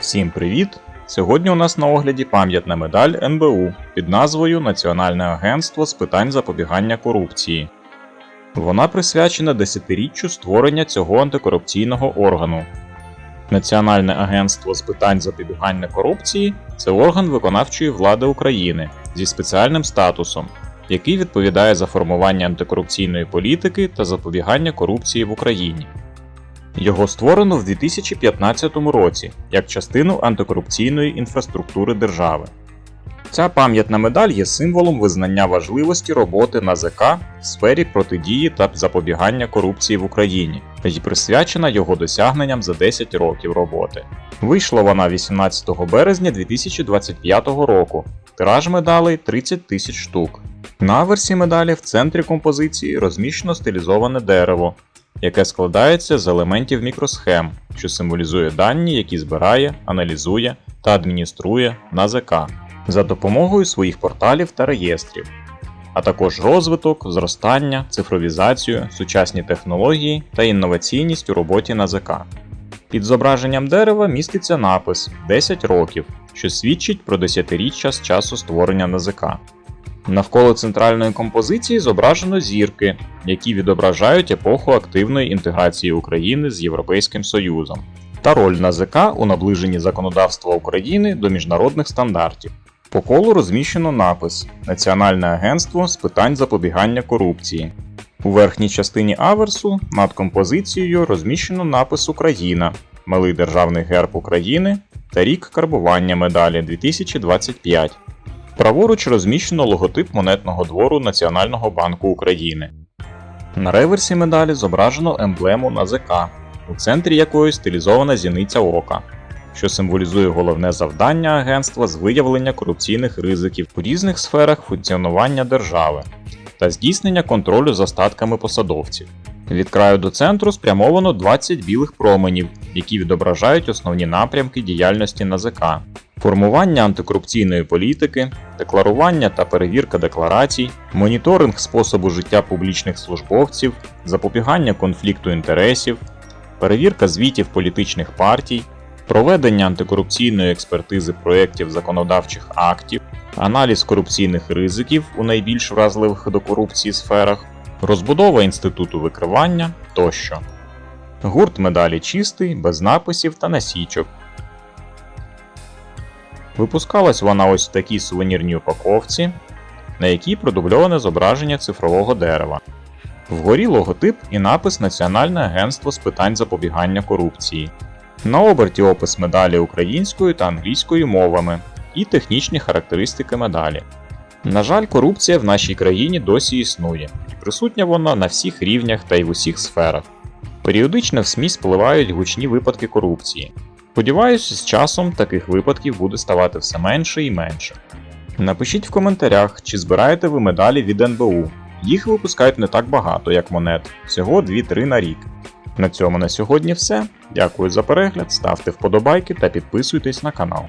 Всім привіт! Сьогодні у нас на огляді пам'ятна медаль НБУ під назвою Національне агентство з питань запобігання корупції. Вона присвячена десятиріччю створення цього антикорупційного органу. Національне агентство з питань запобігання корупції це орган виконавчої влади України зі спеціальним статусом, який відповідає за формування антикорупційної політики та запобігання корупції в Україні. Його створено в 2015 році як частину антикорупційної інфраструктури держави. Ця пам'ятна медаль є символом визнання важливості роботи НАЗК в сфері протидії та запобігання корупції в Україні і присвячена його досягненням за 10 років роботи. Вийшла вона 18 березня 2025 року. Тираж медалей 30 тисяч штук. На аверсі медалі в центрі композиції розміщено стилізоване дерево, яке складається з елементів мікросхем, що символізує дані, які збирає, аналізує та адмініструє НАЗК за допомогою своїх порталів та реєстрів, а також розвиток, зростання, цифровізацію, сучасні технології та інноваційність у роботі НАЗК. Під зображенням дерева міститься напис 10 років, що свідчить про десятиріччя з часу створення НАЗК. Навколо центральної композиції зображено зірки, які відображають епоху активної інтеграції України з Європейським Союзом, та роль НАЗК у наближенні законодавства України до міжнародних стандартів. По колу розміщено напис Національне агентство з питань запобігання корупції. У верхній частині аверсу над композицією розміщено напис Україна, малий державний герб України та рік карбування медалі 2025. Праворуч розміщено логотип монетного двору Національного банку України. На реверсі медалі зображено емблему НАЗК, у центрі якої стилізована зіниця ока, що символізує головне завдання агентства з виявлення корупційних ризиків у різних сферах функціонування держави та здійснення контролю за статками посадовців. Від краю до центру спрямовано 20 білих променів, які відображають основні напрямки діяльності НАЗК, формування антикорупційної політики, декларування та перевірка декларацій, моніторинг способу життя публічних службовців, запобігання конфлікту інтересів, перевірка звітів політичних партій, проведення антикорупційної експертизи проєктів законодавчих актів, аналіз корупційних ризиків у найбільш вразливих до корупції сферах, розбудова інституту викривання тощо. Гурт медалі чистий, без написів та насічок. Випускалась вона ось в такій сувенірній упаковці, на якій продубльоване зображення цифрового дерева. Вгорі логотип і напис Національне агентство з питань запобігання корупції. На оберті опис медалі українською та англійською мовами і технічні характеристики медалі. На жаль, корупція в нашій країні досі існує, і присутня вона на всіх рівнях та й в усіх сферах. Періодично в СМІ спливають гучні випадки корупції. Сподіваюся, з часом таких випадків буде ставати все менше і менше. Напишіть в коментарях, чи збираєте ви медалі від НБУ. Їх випускають не так багато, як монет, всього 2-3 на рік. На цьому на сьогодні все. Дякую за перегляд, ставте вподобайки та підписуйтесь на канал.